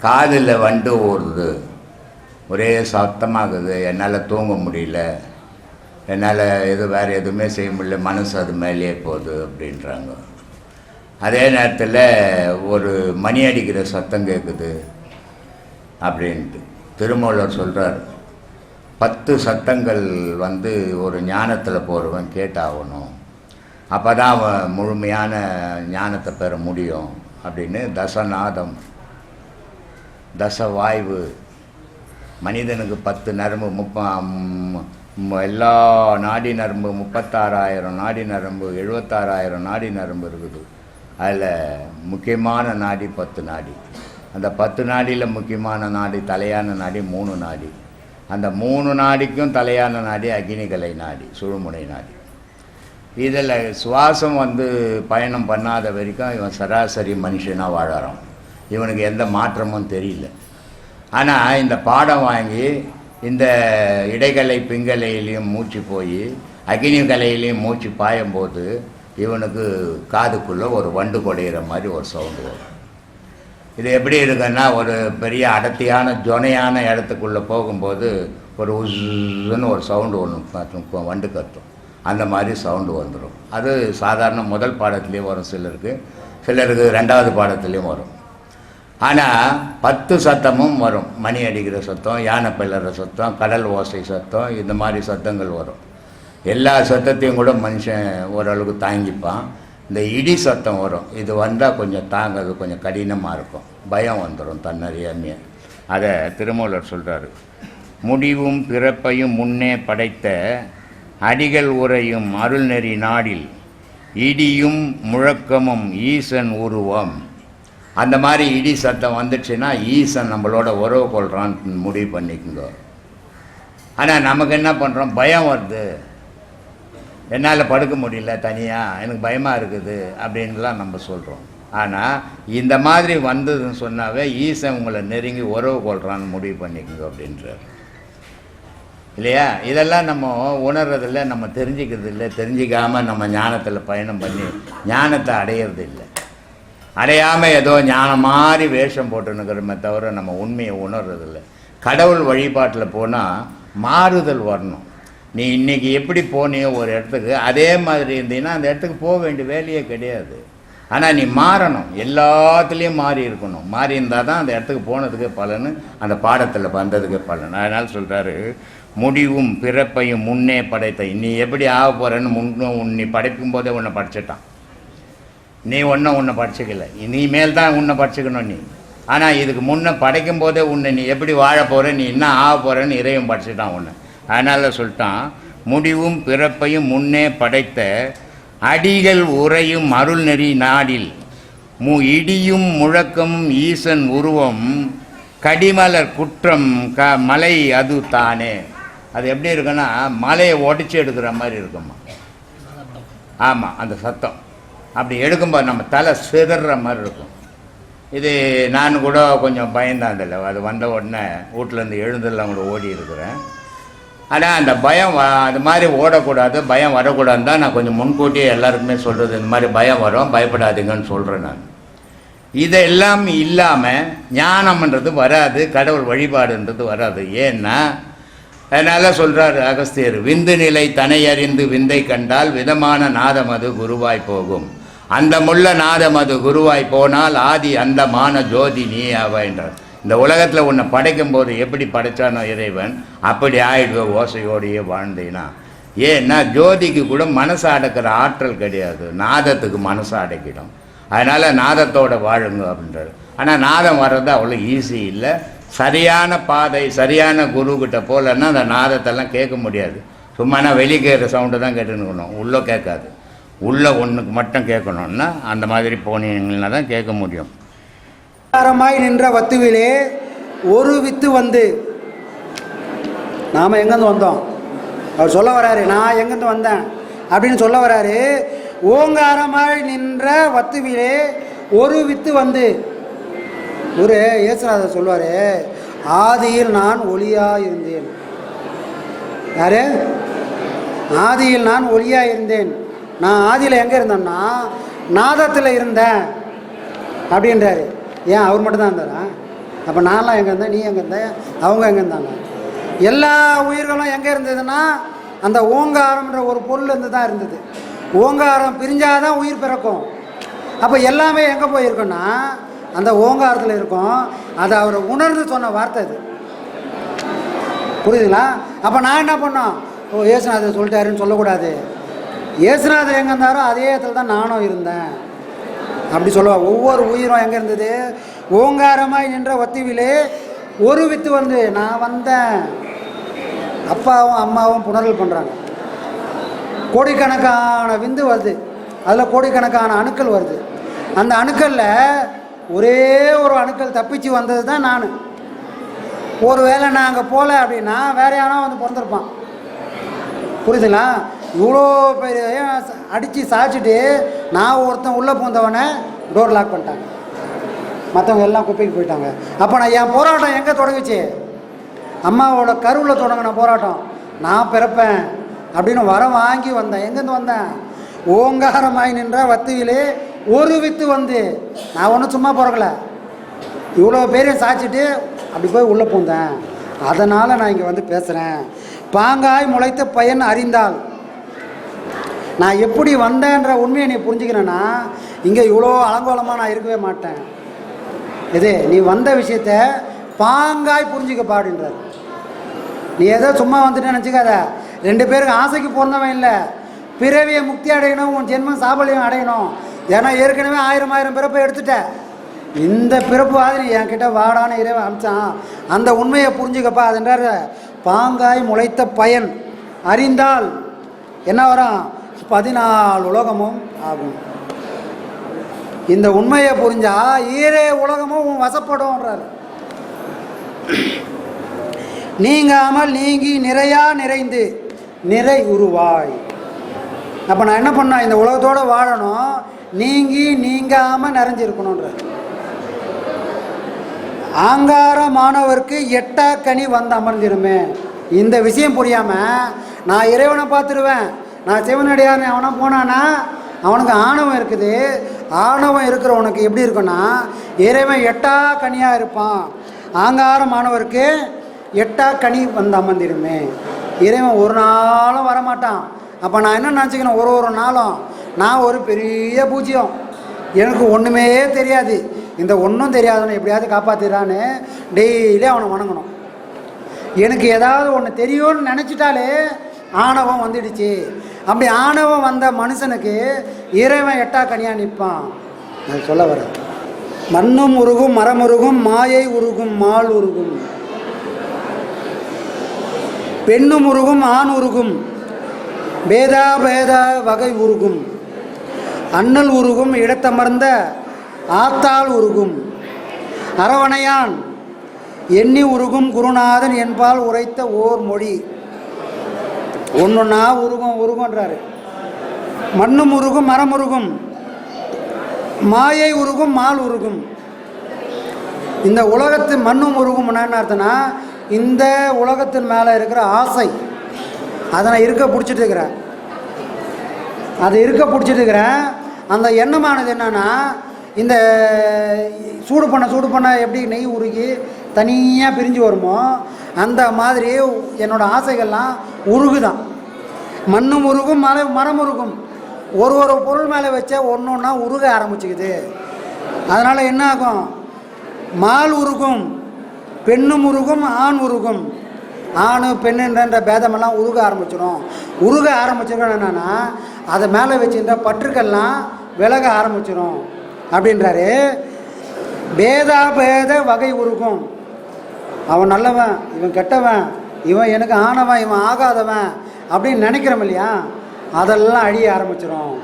காதில் வண்டு ஓடுது ஒரே சத்தமாகுது. என்னால் தூங்க முடியல. என்னால் எது வேறு எதுவுமே செய்ய முடியல. மனசு அது மேலேயே போகுது அப்படின்றாங்க. அதே நேரத்தில் ஒரு மணி அடிக்கிற சத்தம் கேட்குது அப்படின்ட்டு. திருமூலர் சொல்கிறார் பத்து சத்தங்கள் வந்து ஒரு ஞானத்தில் போகிறவன் கேட்டாகணும். அப்போ தான் அவன் முழுமையான ஞானத்தை பெற முடியும். அப்படின்னு தசநாதம் தசவாய்வு. மனிதனுக்கு பத்து நரம்பு முப்ப எல்லா நாடி நரம்பு முப்பத்தாறாயிரம் நாடி நரம்பு எழுபத்தாறாயிரம் நாடி நரம்பு இருக்குது. அதில் முக்கியமான நாடி பத்து நாடி. அந்த பத்து நாடியில் முக்கியமான நாடி தலையான நாடி மூணு நாடி. அந்த மூணு நாடிக்கும் தலையான நாடி அக்னிகலை நாடி சுழுமுனை நாடி. இதில் சுவாசம் வந்து பயணம் பண்ணாத வரைக்கும் இவன் சராசரி மனுஷனாக வாழறான். இவனுக்கு எந்த மாற்றமும் தெரியல. ஆனால் இந்த பாடம் வாங்கி இந்த இடைகலை பிங்கலையிலையும் மூச்சு போய் அக்னி கலையிலையும் மூச்சு பாயும்போது இவனுக்கு காதுக்குள்ளே ஒரு வண்டு குடையிற மாதிரி ஒரு சவுண்டு வரும். இது எப்படி இருக்குன்னா ஒரு பெரிய அடர்த்தியான ஜொனையான இடத்துக்குள்ளே போகும்போது ஒரு உஸ்ன்னு ஒரு சவுண்டு ஒன்று வண்டு கத்தும் அந்த மாதிரி சவுண்டு வந்துடும் அது சாதாரண முதல் பாடத்துலேயும் வரும் சிலருக்கு. சிலருக்கு ரெண்டாவது பாடத்துலேயும் வரும். ஆனால் பத்து சத்தமும் வரும். மணி அடிக்கிற சத்தம் யானை பிள்ளற சத்தம் கடல் ஓசை சத்தம் இந்த மாதிரி சத்தங்கள் வரும். எல்லா சத்தத்தையும் கூட மனுஷன் ஓரளவுக்கு தாங்கிப்பான். இந்த இடி சத்தம் வரும். இது வந்தால் கொஞ்சம் தாங்கிறது கொஞ்சம் கடினமாக இருக்கும். பயம் வந்துடும் தன்னறியாமையே. அதை திருமூலர் சொல்கிறாரு முடிவும் பிறப்பையும் முன்னே படைத்த அடிகள் உரையும் அருள்நெறி நாடில் இடியும் முழக்கமும் ஈசன் உருவம். அந்த மாதிரி இடி சத்தம் வந்துச்சுன்னா ஈசன் நம்மளோட உறவு கொள்கிறான்னு முடிவு பண்ணிக்கோங்க. ஆனால் நமக்கு என்ன பண்ணுறோம் பயம் வருது. என்னால் படுக்க முடியல தனியாக எனக்கு பயமாக இருக்குது அப்படின்லாம் நம்ம சொல்கிறோம் ஆனால் இந்த மாதிரி வந்ததுன்னு சொன்னாவே ஈசன் உங்களை நெருங்கி உறவு கொள்கிறான்னு முடிவு பண்ணிக்கோங்க அப்படின்றார். இல்லையா? இதெல்லாம் நம்ம உணர்றதில்ல நம்ம தெரிஞ்சுக்கிறது இல்லை தெரிஞ்சிக்காமல் நம்ம ஞானத்தில் பயணம் பண்ணி ஞானத்தை அடையிறது இல்லை அடையாமல் ஏதோ ஞானம் மாதிரி வேஷம் போட்டுனுக்கிறோமே தவிர நம்ம உண்மையை உணர்றதில்ல. கடவுள் வழிபாட்டில் போனால் மாறுதல் வரணும். நீ இன்றைக்கி எப்படி போனியோ ஒரு இடத்துக்கு அதே மாதிரி இருந்தீங்கன்னா அந்த இடத்துக்கு போக வேண்டிய வேலையே கிடையாது. ஆனால் நீ மாறணும். எல்லாத்துலேயும் மாறி இருக்கணும். மாறி இருந்தால் தான் அந்த இடத்துக்கு போனதுக்கு பலன் அந்த பாடத்தில் வந்ததுக்கு பலன். அதனால் சொல்கிறாரு முடிவும் பிறப்பையும் முன்னே படைத்த நீ எப்படி ஆக போகிறேன்னு முன்னும் நீ படைக்கும் போதே உன்னை படைச்சிட்டான். நீ ஒன்றும் உன்னை படிச்சுக்கல. இனிமேல் தான் உன்னை படிச்சுக்கணும் நீ. ஆனால் இதுக்கு முன்னே படைக்கும் போதே உன்னை நீ எப்படி வாழ போகிற நீ என்ன ஆக போகிறேன்னு இறைவன் படிச்சுட்டான் உன்னை. அதனால் சொல்லிட்டான் முடிவும் பிறப்பையும் முன்னே படைத்த அடிகள் உறையும் அருள்நெறி நாடில். மு இடியும் முழக்கமும் ஈசன் உருவம் கடிமலர் குற்றம் க மலை அது தானே. அது எப்படி இருக்குன்னா மலையை உடச்சி எடுக்கிற மாதிரி இருக்குமா ஆமாம் அந்த சத்தம். அப்படி எடுக்கும்போது நம்ம தலை சிதற மாதிரி இருக்கும். இது நான் கூட கொஞ்சம் பயந்தான் அதில் அது வந்த உடனே வீட்டிலேருந்து எழுந்தெல்லாம் கூட ஓடி இருக்கிறேன். ஆனால் அந்த பயம் வ- அது மாதிரி ஓடக்கூடாது பயம் வரக்கூடாதுன்னு தான் நான் கொஞ்சம் முன்கூட்டியே எல்லாருக்குமே சொல்கிறது இந்த மாதிரி பயம் வரும் பயப்படாதீங்கன்னு சொல்கிறேன் நான். இதெல்லாம் இல்லாமல் ஞானம்ன்றது வராது கடவுள் வழிபாடுன்றது வராது. ஏன்னா அதனால் சொல்கிறார் அகஸ்தியர் விந்து நிலை தனை அறிந்து விந்தை கண்டால் விதமான நாதம் அது குருவாய் போகும். அந்த முள்ள நாதம் அது குருவாய் போனால் ஆதி அந்த மான ஜோதி நீ ஆவ என்றார். இந்த உலகத்தில் உன்னை படைக்கும் போது எப்படி படைச்சானோ இறைவன் அப்படி ஆயிடுவோம் ஓசையோடையே வாழ்ந்தீனா. ஏன்னா ஜோதிக்கு கூட மனசை அடக்கிற ஆற்றல் கிடையாது. நாதத்துக்கு மனசை அடக்கிடும். அதனால் நாதத்தோடு வாழுங்க அப்படின்றாரு. ஆனால் நாதம் வர்றது அவ்வளோ ஈஸி இல்லை. சரியான பாதை சரியான குருக்கிட்ட போகலன்னா அந்த நாதத்தெல்லாம் கேட்க முடியாது. சும்மானா வெளியே கேட்குற சவுண்டு தான் கேட்டுன்னு உள்ளே கேட்காது. உள்ளே ஒன்றுக்கு மட்டும் கேட்கணுன்னா அந்த மாதிரி போனீங்கன்னா தான் கேட்க முடியும். ஆரமாய் நின்ற வத்துவிலே ஒரு வித்து வந்து. நாம் எங்கேருந்து வந்தோம்? அவர் சொல்ல வராரு நான் எங்கேருந்து வந்தேன்? அப்படின்னு சொல்ல வராரு. ஓங்காரமாய் நின்ற வத்துவிலே ஒரு வித்து வந்து. ஒரு இயேசுநாதர் சொல்லுவார் ஆதியில் நான் ஒளியாக இருந்தேன் யாரு? ஆதியில் நான் ஒளியாக இருந்தேன் நான் ஆதியில் எங்கே இருந்தேன்னா நாதத்தில் இருந்தேன் அப்படின்றாரு. ஏன் அவர் மட்டும்தான் இருந்தாரா? அப்போ நான்லாம் எங்கே இருந்தேன் நீ எங்கே இருந்த? அவங்க எங்கே இருந்தாங்க? எல்லா உயிர்களும் எங்கே இருந்ததுன்னா அந்த ஓங்காரம்ன்ற ஒரு பொருள் இருந்து தான் இருந்தது. ஓங்காரம் பிரிஞ்சாதான் உயிர் பிறக்கும். அப்போ எல்லாமே எங்கே போயிருக்கோன்னா அந்த ஓங்காரத்தில் இருக்கும். அதை அவரை உணர்ந்து சொன்ன வார்த்தை அது. புரியுதுங்களா? அப்போ நான் என்ன பண்ணோம்? ஓ ஏசுநாதர் சொல்லிட்டாருன்னு சொல்லக்கூடாது. இயேசுநாதர் எங்கே இருந்தாரோ அதே இடத்துல தான் நானும் இருந்தேன். அப்படி சொல்லுவா ஒவ்வொரு உயிரும் எங்கே இருந்தது? ஓங்காரமாய் நின்ற ஒத்திவிலே ஒரு வித்து வந்து நான் வந்தேன். அப்பாவும் அம்மாவும் புணரல் பண்ணுறாங்க கோடிக்கணக்கான விந்து வருது. அதில் கோடிக்கணக்கான அணுக்கள் வருது. அந்த அணுக்களில் ஒரே ஒரு அணுக்கள் தப்பிச்சு வந்தது தான் நான். ஒரு வேளை நான் அங்கே போகல அப்படின்னா வேற யாரோ வந்து பிறந்திருப்பான். புரியுதுங்களா? இவ்வளோ பெரிய அடித்து சாய்ச்சிட்டு நான் ஒருத்தன் உள்ளே பூந்தவனை டோர் லாக் பண்ணிட்டாங்க. மற்றவங்க எல்லாம் குப்பைக்கு போயிட்டாங்க. அப்போ நான் என் போராட்டம் எங்கே தொடங்குச்சு? அம்மாவோட கருவில் தொடங்கின போராட்டம். நான் பிறப்பேன் அப்படின்னு வரம் வாங்கி வந்தேன். எங்கேருந்து வந்தேன்? ஓங்காரமாய் நின்ற வத்துவிலே ஒரு வித்து வந்து. நான் ஒன்றும் சும்மா பிறக்கல. இவ்வளோ பேரையும் சாய்ச்சிட்டு அப்படி போய் உள்ளே பூந்தேன். அதனால் நான் இங்கே வந்து பேசுகிறேன் பாங்காய் முளைத்த பயன் அறிந்தால் நான் எப்படி வந்தேன்ற உண்மையை நீ புரிஞ்சுக்கிறேன்னா இங்கே இவ்வளோ அலங்கோலமாக நான் இருக்கவே மாட்டேன். இது நீ வந்த விஷயத்த பாங்காய் புரிஞ்சுக்க பாடுன்றார். நீ ஏதோ சும்மா வந்துட்டு நினச்சிக்காத. ரெண்டு பேருக்கு ஆசைக்கு பிறந்தவன் இல்லை. பிறவியை முக்தி அடையணும் உன் ஜென்மம் சாபல்யம் அடையணும். ஏன்னா ஏற்கனவே ஆயிரம் ஆயிரம் பிறப்பை எடுத்துட்ட. இந்த பிறப்பு மாதிரி என்கிட்ட வாடான இறைவன் அமிச்சான் அந்த உண்மையை புரிஞ்சுக்கப்பா அதுன்றார். பாங்காய் முளைத்த பயன். அறிந்தால் என்ன வரும்? பதினாலு உலகமும் ஆகும். இந்த உண்மையை புரிஞ்சா ஈரே உலகமும் உன் வசப்படும்ன்றார். நீங்காமல் நீங்கி நிறையா நிறைந்து நிறை உருவாய். அப்போ நான் என்ன பண்ணேன் இந்த உலகத்தோடு வாழணும். நீங்கி நீங்காமல் நிறைஞ்சிருக்கணுன்ற ஆங்காரமானவருக்கு எட்டா கனி வந்து அமர்ந்திருமே. இந்த விஷயம் புரியாமல் நான் இறைவனை பார்த்துருவேன். நான் சிவனடியார்னு அவனா போனானா? அவனுக்கு ஆணவம் இருக்குது. ஆணவம் இருக்கிறவனுக்கு எப்படி இருக்குன்னா இறைவன் எட்டா கனியாக இருப்பான். ஆங்காரமானவருக்கு எட்டா கனி வந்து அமர்ந்திருமே இறைவன் ஒரு நாளும் வரமாட்டான். அப்போ நான் என்ன நினச்சிக்கணும்? ஒரு ஒரு நாளும். நான் ஒரு பெரிய பூஜ்யம் எனக்கு ஒன்றுமே தெரியாது. இந்த ஒன்றும் தெரியாதவனை எப்படியாவது காப்பாற்றிடான்னு டெய்லி அவனை வணங்கணும். எனக்கு ஏதாவது ஒன்று தெரியும்னு நினச்சிட்டாலே ஆணவம் வந்துடுச்சு. அப்படி ஆணவம் வந்த மனுஷனுக்கு இறைவன் எட்டா கனியாக நிற்பான். அது சொல்ல வர மண்ணும் உருகும் மரம் உருகும் மாயை உருகும் மால் உருகும். பெண்ணும் உருகும் ஆண் உருகும். பேதா பேதா வகை உருகும். அண்ணல் உருகும் இடத்தமர்ந்த ஆத்தாள் உருகும். அரவணையான் எண்ணி உருகும் குருநாதன் என்பால் உரைத்த ஓர் மொழி. ஒன்றுன்னா உருகும் உருகுன்றாரு மண்ணும் உருகும் மரம் உருகும் மாயை உருகும் மால் உருகும். இந்த உலகத்து மண்ணும் உருகும்னா என்ன அர்த்தம்னா இந்த உலகத்தின் மேலே இருக்கிற ஆசை அதை நான் இருக்க பிடிச்சிட்டு இருக்கிறேன். அது இருக்க பிடிச்சிட்டு இருக்கிறேன். அந்த எண்ணமானது என்னென்னா இந்த சூடு பண்ண சூடு பண்ண எப்படி நெய் உருகி தனியாக பிரிஞ்சு வருமோ அந்த மாதிரி என்னோடய ஆசைகள்லாம் உருகுதான். மண்ணும் உருகும் மலை மரம் உருகும். ஒரு ஒரு பொருள் மேலே வச்ச ஒன்று ஒன்றா உருக ஆரம்பிச்சுக்குது. அதனால் என்ன ஆகும்? மால் உருகும் பெண்ணும் உருகும் ஆண் உருகும். ஆணு பெண்ணுன்ற பேதமெல்லாம் உருக ஆரம்பிச்சிடும் உருக ஆரம்பிச்சிடும் என்னென்னா அதை மேலே வச்சுருந்த பற்றுக்கள்லாம் விலக ஆரம்பிச்சிடும் அப்படின்றாரு. பேதா பேத வகை உருகும். அவன் நல்லவன் இவன் கெட்டவன் இவன் எனக்கு ஆனவன் இவன் ஆகாதவன் அப்படின்னு நினைக்கிறோம் இல்லையா? அதெல்லாம் அழிய ஆரம்பிச்சிடும்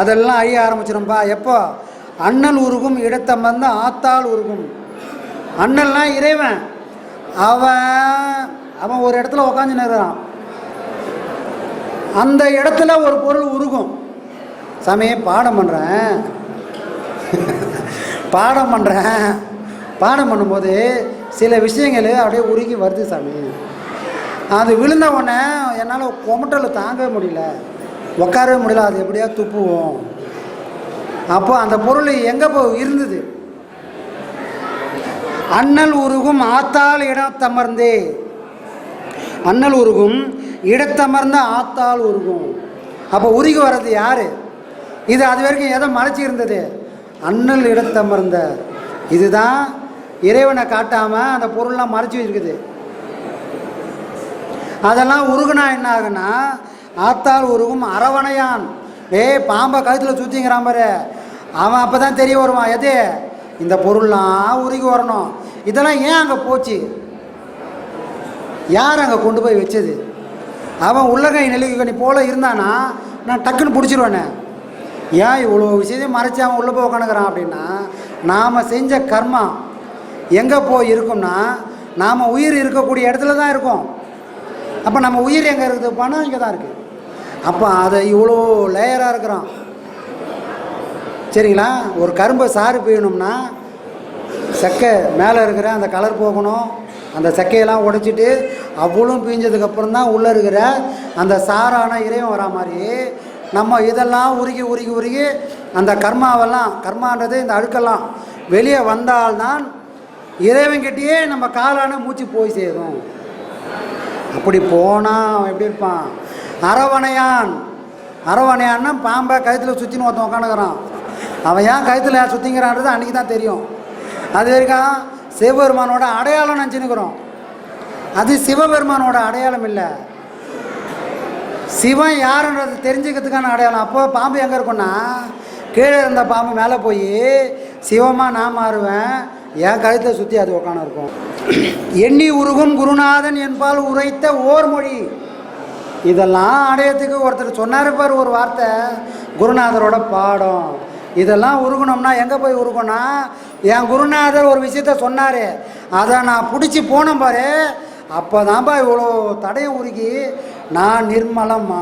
அதெல்லாம் அழிய ஆரம்பிச்சிடும்பா எப்போ? அண்ணல் உருகும் இடத்தமர்ந்து ஆத்தாள் உருகும். அண்ணன்லாம் இறைவன். அவன் அவன் ஒரு இடத்துல உக்காந்து நிறுறான் அந்த இடத்துல ஒரு பொருள் உருகும். சமயம் பாடம் பண்ணுறேன் பாடம் பண்ணுறேன் பாடம் பண்ணும்போது சில விஷயங்கள் அப்படியே உருகி வருது சாமி. அது விழுந்த உடனே என்னால் கொமட்டல் தாங்கவே முடியல. உட்காரவே முடியல அது எப்படியா துப்புவோம். அப்போ அந்த பொருள் எங்கே போ இருந்தது? அண்ணல் உருகும் ஆத்தால் இடத்தமர்ந்தே அண்ணல் உருகும் இடத்தமர்ந்த ஆத்தாள் உருகும். அப்போ உருகி வர்றது யார்? இது அது வரைக்கும் எதை மறைச்சி இருந்தது. அண்ணல் இடத்தமர்ந்த இதுதான் இறைவனை காட்டாமல் அந்த பொருள்லாம் மறைச்சி வச்சிருக்குது. அதெல்லாம் உருகுனா என்ன ஆகுனா ஆத்தாள் உருகும் அரவணையான். ஏய் பாம்பை கழுத்தில் சுற்றிங்கிறான் பாரு. அவன் அப்போ தான் தெரிய வருவான் எது? இந்த பொருள்லாம் உருகி வரணும். இதெல்லாம் ஏன் அங்கே போச்சு? யார் அங்கே கொண்டு போய் வச்சது? அவன் உள்ளகை நிலைக்கணி போல இருந்தானா நான் டக்குன்னு பிடிச்சிருவேனே. ஏன் இவ்வளோ விஷயத்தையும் மறைச்சி அவன் உள்ளே போய் உட்காந்துக்கிறான் அப்படின்னா நாம் செஞ்ச கர்மா எங்கே போய் இருக்கும்னா நாம் உயிர் இருக்கக்கூடிய இடத்துல தான் இருக்கோம். அப்போ நம்ம உயிர் எங்கே இருக்குது? பணம் இங்கே தான் இருக்குது அப்போ அதை இவ்வளோ லேயராக இருக்கிறோம் சரிங்களா? ஒரு கரும்பை சாறு பியணும்னா செக்கை மேலே இருக்கிற அந்த கலர் போகணும். அந்த செக்கையெல்லாம் உடைச்சிட்டு அவ்வளோ பிஞ்சதுக்கப்புறம் தான் உள்ளே இருக்கிற அந்த சாரான இறைவன் வரா மாதிரி நம்ம இதெல்லாம் உருகி உருகி உருகி அந்த கர்மாவெல்லாம் கர்மான்றது இந்த அழுக்கெல்லாம் வெளியே வந்தால்தான் இறைவன்கிட்டயே நம்ம காலான மூச்சு போய் சேரும். அப்படி போனால் அவன் எப்படி இருப்பான்? அரவணையான். அரவணையான்னா பாம்பை கழுத்தில் சுற்றின்னு ஒருத்தன் உட்காந்துக்கிறான் அவன் ஏன் கழுத்தில் சுற்றிங்கிறான்றது அன்றைக்கி தான் தெரியும். அது வரைக்கும் சிவபெருமானோட அடையாளம் நினச்சினுக்கிறோம் அது சிவபெருமானோட அடையாளம் இல்லை. சிவன் யாருன்றது தெரிஞ்சுக்கிறதுக்கான அடையாளம். அப்போ பாம்பு எங்கே இருக்கும்னா கீழே இருந்த பாம்பு மேலே போய் சிவமாக நான் மாறுவேன் என் கழுத்தை சுற்றி அது உட்காந்து இருக்கும். எண்ணி உருகும் குருநாதன் என்பால் உரைத்த ஓர் மொழி இதெல்லாம் அடையத்துக்கு ஒருத்தர் சொன்னார் பார் ஒரு வார்த்தை குருநாதரோட பாடம். இதெல்லாம் உருகணும்னா எங்கே போய் உருகணும்னா என் குருநாதர் ஒரு விஷயத்த சொன்னார். அதை நான் பிடிச்சி போனேன் பாரு. அப்போ தான்ப்பா இவ்வளோ தடையை உருகி நான் நிர்மலம்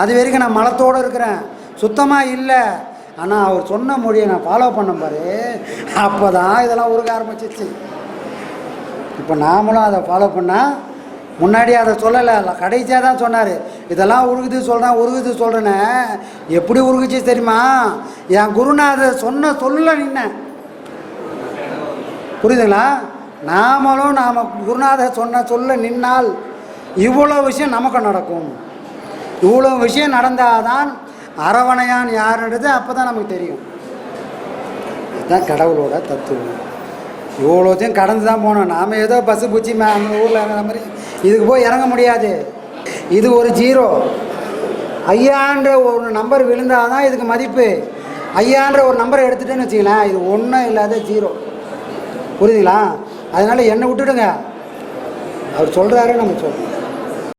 அது வரைக்கும் நான் மலத்தோடு இருக்கிறேன். சுத்தமாக இல்லை. ஆனால் அவர் சொன்ன மொழியை நான் ஃபாலோ பண்ண பாரு. அப்போ தான் இதெல்லாம் உருக ஆரம்பிச்சிச்சு. இப்போ நாமளும் அதை ஃபாலோ பண்ணால் முன்னாடி அதை சொல்லலை. கடைசியாக தான் சொன்னார். இதெல்லாம் உருகுது சொல்கிறேன் உருகுது சொல்கிறேன்னு எப்படி உருகுச்சு தெரியுமா? என் குருநாதர் சொன்ன சொல்ல நின்ன. புரியுதுங்களா? நாமளும் நாம் குருநாதர் சொன்ன சொல்ல நின்னால் இவ்வளோ விஷயம் நமக்கு நடக்கும். இவ்வளோ விஷயம் நடந்தால் தான் அரவணையான் யாருன்றது அப்போ தான் நமக்கு தெரியும். இதுதான் கடவுளோட தத்துவம். இவ்வளோத்தையும் கடந்து தான் போனோம். நாம் ஏதோ பஸ்ஸு பூச்சி மே அந்த ஊரில் இறங்குற மாதிரி இதுக்கு போய் இறங்க முடியாது. இது ஒரு ஜீரோ ஐயான்ற ஒரு நம்பர் விழுந்தால் தான் இதுக்கு மதிப்பு. ஐயான்ற ஒரு நம்பரை எடுத்துட்டேன்னு வச்சுங்களேன் இது ஒன்றும் இல்லாத ஜீரோ புரியுதுங்களா? அதனால் என்னை விட்டுடுங்க. அவர் சொல்கிறாரு நம்ம சொல்கிறோம்